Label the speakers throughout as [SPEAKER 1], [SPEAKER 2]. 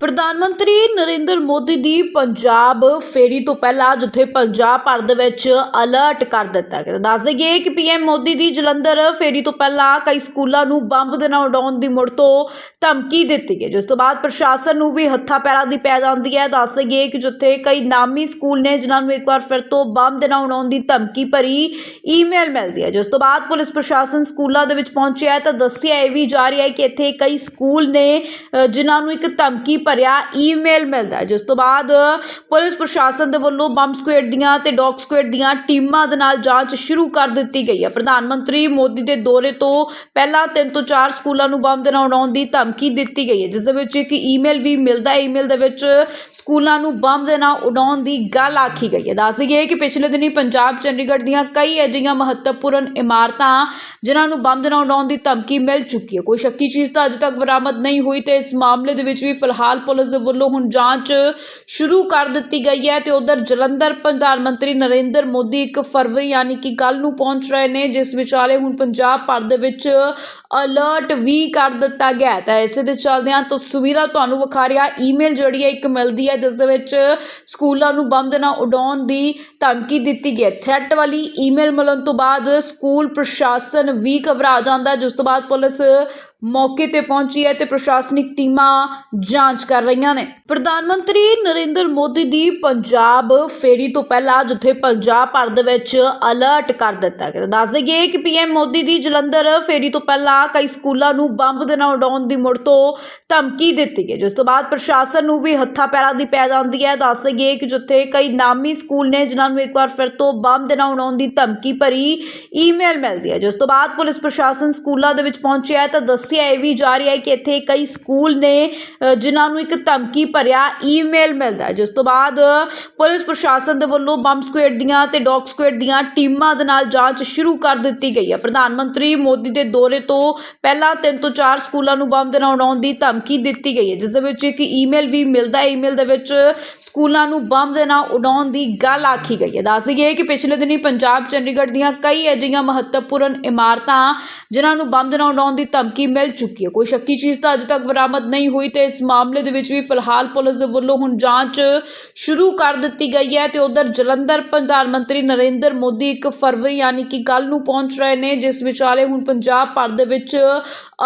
[SPEAKER 1] ਪ੍ਰਧਾਨ ਮੰਤਰੀ ਨਰਿੰਦਰ ਮੋਦੀ ਦੀ ਪੰਜਾਬ ਫੇਰੀ ਤੋਂ ਪਹਿਲਾਂ ਜਿੱਥੇ ਪੰਜਾਬ ਭਰ ਦੇ ਵਿੱਚ ਅਲਰਟ ਕਰ ਦਿੱਤਾ ਗਿਆ। ਦੱਸ ਦਈਏ ਕਿ ਪੀਐਮ ਮੋਦੀ ਦੀ ਜਲੰਧਰ ਫੇਰੀ ਤੋਂ ਪਹਿਲਾਂ ਕਈ ਸਕੂਲਾਂ ਨੂੰ ਬੰਬ ਦੇ ਨਾਲ ਉਡਾਉਣ ਦੀ ਮੁੜ ਤੋਂ ਧਮਕੀ ਦਿੱਤੀ ਗਈ, ਜਿਸ ਤੋਂ ਬਾਅਦ ਪ੍ਰਸ਼ਾਸਨ ਨੂੰ ਵੀ ਹੱਥਾਂ ਪੈਰਾਂ ਦੀ ਪੈ ਜਾਂਦੀ ਹੈ। ਦੱਸ ਦਈਏ ਕਿ ਜਿੱਥੇ ਕਈ ਨਾਮੀ ਸਕੂਲ ਨੇ, ਜਿਨ੍ਹਾਂ ਨੂੰ ਇੱਕ ਵਾਰ ਫਿਰ ਤੋਂ ਬੰਬ ਦੇ ਨਾਲ ਉਡਾਉਣ ਦੀ ਧਮਕੀ ਭਰੀ ਈਮੇਲ ਮਿਲਦੀ ਹੈ। ਜਿਸ ਤੋਂ ਬਾਅਦ ਪੁਲਿਸ ਪ੍ਰਸ਼ਾਸਨ ਸਕੂਲਾਂ ਦੇ ਵਿੱਚ ਪਹੁੰਚਿਆ ਤਾਂ ਦੱਸਿਆ ਇਹ ਵੀ ਜਾ ਰਿਹਾ ਹੈ ਕਿ ਇੱਥੇ ਕਈ ਸਕੂਲ ਨੇ ਜਿਨ੍ਹਾਂ ਨੂੰ ਇੱਕ ਧਮਕੀ ਭਰਿਆ ਈਮੇਲ ਮਿਲਦਾ ਜਿਸ ਤੋਂ ਬਾਅਦ ਪੁਲਿਸ ਪ੍ਰਸ਼ਾਸਨ ਦੇ ਵੱਲੋਂ ਬੰਬ ਸਕੁਐਡ ਦੀਆਂ ਤੇ ਡੌਗ ਸਕੁਐਡ ਦੀਆਂ ਟੀਮਾਂ ਦੇ ਨਾਲ ਜਾਂਚ ਸ਼ੁਰੂ ਕਰ ਦਿੱਤੀ ਗਈ ਹੈ। ਪ੍ਰਧਾਨ ਮੰਤਰੀ ਮੋਦੀ ਦੇ ਦੌਰੇ ਤੋਂ ਪਹਿਲਾਂ ਤਿੰਨ ਤੋਂ ਚਾਰ ਸਕੂਲਾਂ ਨੂੰ ਬੰਬ ਦੇ ਨਾਲ ਉਡਾਉਣ ਦੀ ਧਮਕੀ ਦਿੱਤੀ ਗਈ ਹੈ, ਜਿਸ ਦੇ ਵਿੱਚ ਇੱਕ ਈਮੇਲ ਵੀ ਮਿਲਦਾ ਹੈ। ਈਮੇਲ ਦੇ ਵਿੱਚ ਸਕੂਲਾਂ ਨੂੰ ਬੰਬ ਦੇ ਨਾਲ ਉਡਾਉਣ ਦੀ ਗੱਲ ਆਖੀ ਗਈ ਹੈ। ਦੱਸ ਦਈਏ ਕਿ ਪਿਛਲੇ ਦਿਨੀ ਪੰਜਾਬ, ਚੰਡੀਗੜ੍ਹ ਦੀਆਂ ਕਈ ਅਜਿਹੀਆਂ ਮਹੱਤਵਪੂਰਨ ਇਮਾਰਤਾਂ ਜਿਨ੍ਹਾਂ ਨੂੰ ਬੰਬ ਦੇ ਨਾਲ ਉਡਾਉਣ ਦੀ ਧਮਕੀ ਮਿਲ ਚੁੱਕੀ ਹੈ। ਕੋਈ ਸ਼ੱਕੀ ਚੀਜ਼ ਤਾਂ ਅਜੇ ਤੱਕ ਬਰਾਮਦ ਨਹੀਂ ਹੋਈ ਤੇ ਇਸ ਮਾਮਲੇ ਦੇ ਵਿੱਚ ਵੀ ਫਿਲਹਾਲ ਪੁਲਿਸ ਦੇ ਵੱਲੋਂ ਹੁਣ ਜਾਂਚ ਸ਼ੁਰੂ ਕਰ ਦਿੱਤੀ ਗਈ ਹੈ ਤੇ ਉਧਰ ਜਲੰਧਰ ਪ੍ਰਧਾਨ ਮੰਤਰੀ ਨਰਿੰਦਰ ਮੋਦੀ 1 ਫਰਵਰੀ ਯਾਨੀ ਕਿ ਕੱਲ ਨੂੰ ਪਹੁੰਚ ਰਹੇ ਨੇ, ਜਿਸ ਵਿਚਾਲੇ ਹੁਣ ਪੰਜਾਬ ਭਰ ਦੇ ਵਿੱਚ ਅਲਰਟ ਵੀ ਕਰ ਦਿੱਤਾ ਗਿਆ ਤਾਂ ਇਸੇ ਦੇ ਚੱਲਦਿਆਂ ਤਸਵੀਰਾਂ ਤੁਹਾਨੂੰ ਵਿਖਾ ਰਿਹਾ ਈਮੇਲ ਜਿਹੜੀ ਹੈ ਇੱਕ ਮਿਲਦੀ ਹੈ, ਜਿਸ ਦੇ ਵਿੱਚ ਸਕੂਲਾਂ ਨੂੰ ਬੰਬ ਦੇ ਨਾਲ ਉਡਾਉਣ ਦੀ ਧਮਕੀ ਦਿੱਤੀ ਗਈ ਹੈ। ਥ੍ਰੈਟ ਵਾਲੀ ਈਮੇਲ ਮਿਲਣ ਤੋਂ ਬਾਅਦ ਸਕੂਲ ਪ੍ਰਸ਼ਾਸਨ ਵੀ ਘਬਰਾ ਜਾਂਦਾ ਜਿਸ ਤੋਂ ਬਾਅਦ ਪੁਲਿਸ ਮੌਕੇ ਤੇ ਪਹੁੰਚੀ ਹੈ ਤੇ ਪ੍ਰਸ਼ਾਸਨਿਕ ਟੀਮਾਂ ਜਾਂਚ ਕਰ ਰਹੀਆਂ ਨੇ। ਪ੍ਰਧਾਨ ਮੰਤਰੀ ਨਰਿੰਦਰ ਮੋਦੀ ਦੀ ਪੰਜਾਬ ਫੇਰੀ ਤੋਂ ਪਹਿਲਾਂ ਜਿੱਥੇ ਪੰਜਾਬ ਭਰ ਦੇ ਵਿੱਚ ਅਲਰਟ ਕਰ ਦਿੱਤਾ ਗਿਆ। ਦੱਸ ਦਈਏ ਕਿ ਪੀਐਮ ਮੋਦੀ ਦੀ ਜਲੰਧਰ ਫੇਰੀ ਤੋਂ ਪਹਿਲਾਂ ਕਈ ਸਕੂਲਾਂ ਨੂੰ ਬੰਬ ਦੇ ਨਾਲ ਉਡਾਉਣ ਦੀ ਮੁੜ ਤੋਂ ਧਮਕੀ ਦਿੱਤੀ ਗਈ। ਜਿਸ ਤੋਂ ਬਾਅਦ ਪ੍ਰਸ਼ਾਸਨ ਨੂੰ ਵੀ ਹੱਥਾਂ ਪੈਰਾਂ ਦੀ ਪੈ ਜਾਂਦੀ ਹੈ। ਦੱਸ ਦਈਏ ਕਿ ਜਿੱਥੇ ਕਈ ਨਾਮੀ ਸਕੂਲ ਨੇ, ਜਿਨ੍ਹਾਂ ਨੂੰ ਇੱਕ ਵਾਰ ਫਿਰ ਤੋਂ ਬੰਬ ਦੇ ਨਾਲ ਉਡਾਉਣ ਦੀ ਧਮਕੀ ਭਰੀ ਈਮੇਲ ਮਿਲਦੀ ਹੈ। ਜਿਸ ਤੋਂ ਬਾਅਦ ਪੁਲਿਸ ਪ੍ਰਸ਼ਾਸਨ ਸਕੂਲਾਂ ਦੇ ਵਿੱਚ ਪਹੁੰਚਿਆ ਤਾਂ ਦੱਸਿਆ ਇਹ ਵੀ ਜਾ ਰਿਹਾ ਹੈ ਕਿ ਇੱਥੇ ਕਈ ਸਕੂਲ ਨੇ ਜਿਨ੍ਹਾਂ ਨੂੰ ਇੱਕ ਧਮਕੀ ਭਰਿਆ ਈਮੇਲ ਮਿਲਦਾ ਹੈ, ਜਿਸ ਤੋਂ ਬਾਅਦ ਪੁਲਿਸ ਪ੍ਰਸ਼ਾਸਨ ਦੇ ਵੱਲੋਂ ਬੰਬ ਸਕੁਐਡ ਦੀਆਂ ਤੇ ਡੌਗ ਸਕੁਐਡ ਦੀਆਂ ਟੀਮਾਂ ਦੇ ਨਾਲ ਜਾਂਚ ਸ਼ੁਰੂ ਕਰ ਦਿੱਤੀ ਗਈ ਹੈ। ਪ੍ਰਧਾਨ ਮੰਤਰੀ ਮੋਦੀ ਦੇ ਦੌਰੇ ਤੋਂ ਪਹਿਲਾਂ ਤਿੰਨ ਤੋਂ ਚਾਰ ਸਕੂਲਾਂ ਨੂੰ ਬੰਬ ਦੇ ਨਾਲ ਉਡਾਉਣ ਦੀ ਧਮਕੀ ਦਿੱਤੀ ਗਈ ਹੈ, ਜਿਸ ਦੇ ਵਿੱਚ ਇੱਕ ਈਮੇਲ ਵੀ ਮਿਲਦਾ ਹੈ। ਈਮੇਲ ਦੇ ਵਿੱਚ ਸਕੂਲਾਂ ਨੂੰ ਬੰਬ ਦੇ ਨਾਲ ਉਡਾਉਣ ਦੀ ਗੱਲ ਆਖੀ ਗਈ ਹੈ। ਦੱਸ ਦਈਏ ਕਿ ਪਿਛਲੇ ਦਿਨੀ ਪੰਜਾਬ ਚੰਡੀਗੜ੍ਹ ਦੀਆਂ ਕਈ ਅਜਿਹੀਆਂ ਮਹੱਤਵਪੂਰਨ ਇਮਾਰਤਾਂ, ਜਿਨ੍ਹਾਂ ਨੂੰ ਬੰਬ ਦੇ ਨਾਲ ਉਡਾਉਣ ਦੀ ਧਮਕੀ ਮਿਲ ਚੁੱਕੀ ਹੈ। ਕੋਈ ਸ਼ੱਕੀ ਚੀਜ਼ ਤਾਂ ਅਜੇ ਤੱਕ ਬਰਾਮਦ ਨਹੀਂ ਹੋਈ ਤੇ ਇਸ ਮਾਮਲੇ ਦੇ ਵਿੱਚ ਵੀ ਫਿਲਹਾਲ ਪੁਲਿਸ ਦੇ ਵੱਲੋਂ ਹੁਣ ਜਾਂਚ ਸ਼ੁਰੂ ਕਰ ਦਿੱਤੀ ਗਈ ਹੈ ਤੇ ਉਧਰ ਜਲੰਧਰ ਪ੍ਰਧਾਨ ਮੰਤਰੀ ਨਰਿੰਦਰ ਮੋਦੀ 1 ਫਰਵਰੀ ਯਾਨੀ ਕਿ ਕੱਲ ਨੂੰ ਪਹੁੰਚ ਰਹੇ ਨੇ, ਜਿਸ ਵਿਚਾਲੇ ਹੁਣ ਪੰਜਾਬ ਭਰ ਦੇ ਵਿੱਚ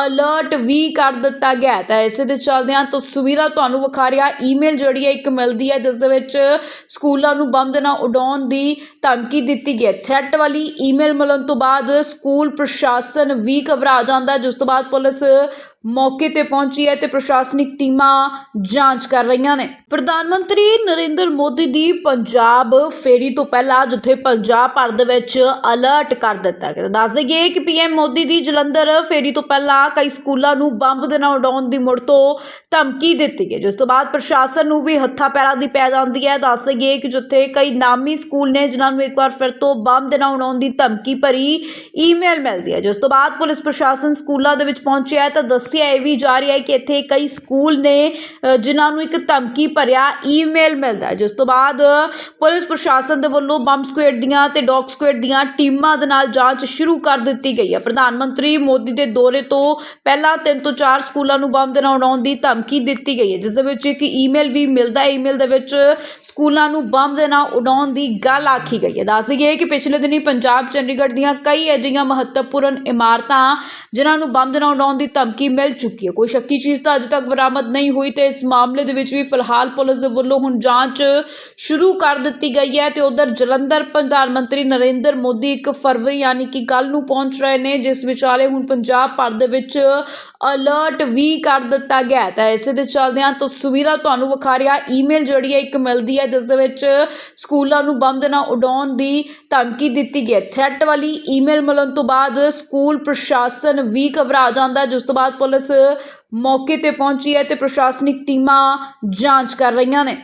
[SPEAKER 1] ਅਲਰਟ ਵੀ ਕਰ ਦਿੱਤਾ ਗਿਆ ਤਾਂ ਇਸੇ ਦੇ ਚੱਲਦਿਆਂ ਤਸਵੀਰਾਂ ਤੁਹਾਨੂੰ ਵਿਖਾ ਰਿਹਾ ਈਮੇਲ ਜਿਹੜੀ ਹੈ ਇੱਕ ਮਿਲਦੀ ਹੈ, ਜਿਸ ਦੇ ਵਿੱਚ ਸਕੂਲਾਂ ਨੂੰ ਬੰਬ ਦੇ ਨਾਲ ਉਡਾਉਣ ਦੀ ਧਮਕੀ ਦਿੱਤੀ ਗਈ ਹੈ। ਥ੍ਰੈਟ ਵਾਲੀ ਈਮੇਲ ਮਿਲਣ ਤੋਂ ਬਾਅਦ ਸਕੂਲ ਪ੍ਰਸ਼ਾਸਨ ਵੀ ਘਬਰਾ ਜਾਂਦਾ ਜਿਸ ਤੋਂ ਬਾਅਦ ਪੁਲਿਸ ਮੌਕੇ ਤੇ ਪਹੁੰਚੀ ਹੈ ਤੇ ਪ੍ਰਸ਼ਾਸਨਿਕ ਟੀਮਾਂ ਜਾਂਚ ਕਰ ਰਹੀਆਂ ਨੇ। ਪ੍ਰਧਾਨ ਮੰਤਰੀ ਨਰਿੰਦਰ ਮੋਦੀ ਦੀ ਪੰਜਾਬ ਫੇਰੀ ਤੋਂ ਪਹਿਲਾਂ ਜਿੱਥੇ ਪੰਜਾਬ ਭਰ ਦੇ ਵਿੱਚ ਅਲਰਟ ਕਰ ਦਿੱਤਾ ਗਿਆ। ਦੱਸ ਦਈਏ ਕਿ ਪੀਐਮ ਮੋਦੀ ਦੀ ਜਲੰਧਰ ਫੇਰੀ ਤੋਂ ਪਹਿਲਾਂ ਕਈ ਸਕੂਲਾਂ ਨੂੰ ਬੰਬ ਦੇ ਨਾਲ ਉਡਾਉਣ ਦੀ ਮੁੜ ਤੋਂ ਧਮਕੀ ਦਿੱਤੀ ਗਈ, ਜਿਸ ਤੋਂ ਬਾਅਦ ਪ੍ਰਸ਼ਾਸਨ ਨੂੰ ਵੀ ਹੱਥਾਂ ਪੈਰਾਂ ਦੀ ਪੈ ਜਾਂਦੀ ਹੈ। ਦੱਸ ਦਈਏ ਕਿ ਜਿੱਥੇ ਕਈ ਨਾਮੀ ਸਕੂਲ ਨੇ, ਜਿਨ੍ਹਾਂ ਨੂੰ ਇੱਕ ਵਾਰ ਫਿਰ ਤੋਂ ਬੰਬ ਦੇ ਨਾਲ ਉਡਾਉਣ ਦੀ ਧਮਕੀ ਭਰੀ ਈਮੇਲ ਮਿਲਦੀ ਹੈ। ਜਿਸ ਤੋਂ ਬਾਅਦ ਪੁਲਿਸ ਪ੍ਰਸ਼ਾਸਨ ਸਕੂਲਾਂ ਦੇ ਵਿੱਚ ਪਹੁੰਚਿਆ ਤਾਂ ਦੱਸ ਦੱਸਿਆ ਇਹ ਵੀ ਜਾ ਰਿਹਾ ਹੈ ਕਿ ਇੱਥੇ ਕਈ ਸਕੂਲ ਨੇ ਜਿਨ੍ਹਾਂ ਨੂੰ ਇੱਕ ਧਮਕੀ ਭਰਿਆ ਈਮੇਲ ਮਿਲਦਾ ਜਿਸ ਤੋਂ ਬਾਅਦ ਪੁਲਿਸ ਪ੍ਰਸ਼ਾਸਨ ਦੇ ਵੱਲੋਂ ਬੰਬ ਸਕੁਐਡ ਦੀਆਂ ਤੇ ਡੌਗ ਸਕੁਐਡ ਦੀਆਂ ਟੀਮਾਂ ਦੇ ਨਾਲ ਜਾਂਚ ਸ਼ੁਰੂ ਕਰ ਦਿੱਤੀ ਗਈ ਹੈ। ਪ੍ਰਧਾਨ ਮੰਤਰੀ ਮੋਦੀ ਦੇ ਦੌਰੇ ਤੋਂ ਪਹਿਲਾਂ ਤਿੰਨ ਤੋਂ ਚਾਰ ਸਕੂਲਾਂ ਨੂੰ ਬੰਬ ਦੇ ਨਾਲ ਉਡਾਉਣ ਦੀ ਧਮਕੀ ਦਿੱਤੀ ਗਈ ਹੈ, ਜਿਸ ਦੇ ਵਿੱਚ ਇੱਕ ਈਮੇਲ ਵੀ ਮਿਲਦਾ ਹੈ। ਈਮੇਲ ਦੇ ਵਿੱਚ ਸਕੂਲਾਂ ਨੂੰ ਬੰਬ ਦੇ ਨਾਲ ਉਡਾਉਣ ਦੀ ਗੱਲ ਆਖੀ ਗਈ ਹੈ। ਦੱਸ ਦਈਏ ਕਿ ਪਿਛਲੇ ਦਿਨੀ ਪੰਜਾਬ ਚੰਡੀਗੜ੍ਹ ਦੀਆਂ ਕਈ ਅਜਿਹੀਆਂ ਮਹੱਤਵਪੂਰਨ ਇਮਾਰਤਾਂ, ਜਿਨ੍ਹਾਂ ਨੂੰ ਬੰਬ ਦੇ ਨਾਲ ਉਡਾਉਣ ਦੀ ਧਮਕੀ ਮਿਲ ਚੁੱਕੀ ਹੈ। ਕੋਈ ਸ਼ੱਕੀ ਚੀਜ਼ ਤਾਂ ਅਜੇ ਤੱਕ ਬਰਾਮਦ ਨਹੀਂ ਹੋਈ ਤੇ ਇਸ ਮਾਮਲੇ ਦੇ ਵਿੱਚ ਵੀ ਫਿਲਹਾਲ ਪੁਲਿਸ ਦੇ ਵੱਲੋਂ ਹੁਣ ਜਾਂਚ ਸ਼ੁਰੂ ਕਰ ਦਿੱਤੀ ਗਈ ਹੈ ਤੇ ਉਧਰ ਜਲੰਧਰ ਪ੍ਰਧਾਨ ਮੰਤਰੀ ਨਰਿੰਦਰ ਮੋਦੀ 1 ਫਰਵਰੀ ਯਾਨੀ ਕਿ ਕੱਲ ਨੂੰ ਪਹੁੰਚ ਰਹੇ ਨੇ, ਜਿਸ ਵਿਚਾਲੇ ਹੁਣ ਪੰਜਾਬ ਭਰ ਦੇ ਵਿੱਚ ਅਲਰਟ ਵੀ ਕਰ ਦਿੱਤਾ ਗਿਆ ਤਾਂ ਇਸੇ ਦੇ ਚੱਲਦਿਆਂ ਤਸਵੀਰਾਂ ਤੁਹਾਨੂੰ ਵਿਖਾ ਰਿਹਾ, ਈਮੇਲ ਜਿਹੜੀ ਹੈ ਇੱਕ ਮਿਲਦੀ ਹੈ, ਜਿਸ ਦੇ ਵਿੱਚ ਸਕੂਲਾਂ ਨੂੰ ਬੰਬ ਦੇ ਨਾਲ ਉਡਾਉਣ ਦੀ ਧਮਕੀ ਦਿੱਤੀ ਗਈ ਹੈ। ਥ੍ਰੈਟ ਵਾਲੀ ਈਮੇਲ ਮਿਲਣ ਤੋਂ ਬਾਅਦ ਸਕੂਲ ਪ੍ਰਸ਼ਾਸਨ ਵੀ ਘਬਰਾ ਜਾਂਦਾ ਜਿਸ ਤੋਂ ਬਾਅਦ ਪੁਲਿਸ ਪੁਲਿਸ ਮੌਕੇ ਤੇ ਪਹੁੰਚੀ ਹੈ ਤੇ ਪ੍ਰਸ਼ਾਸਨਿਕ ਟੀਮਾਂ ਜਾਂਚ ਕਰ ਰਹੀਆਂ ਨੇ।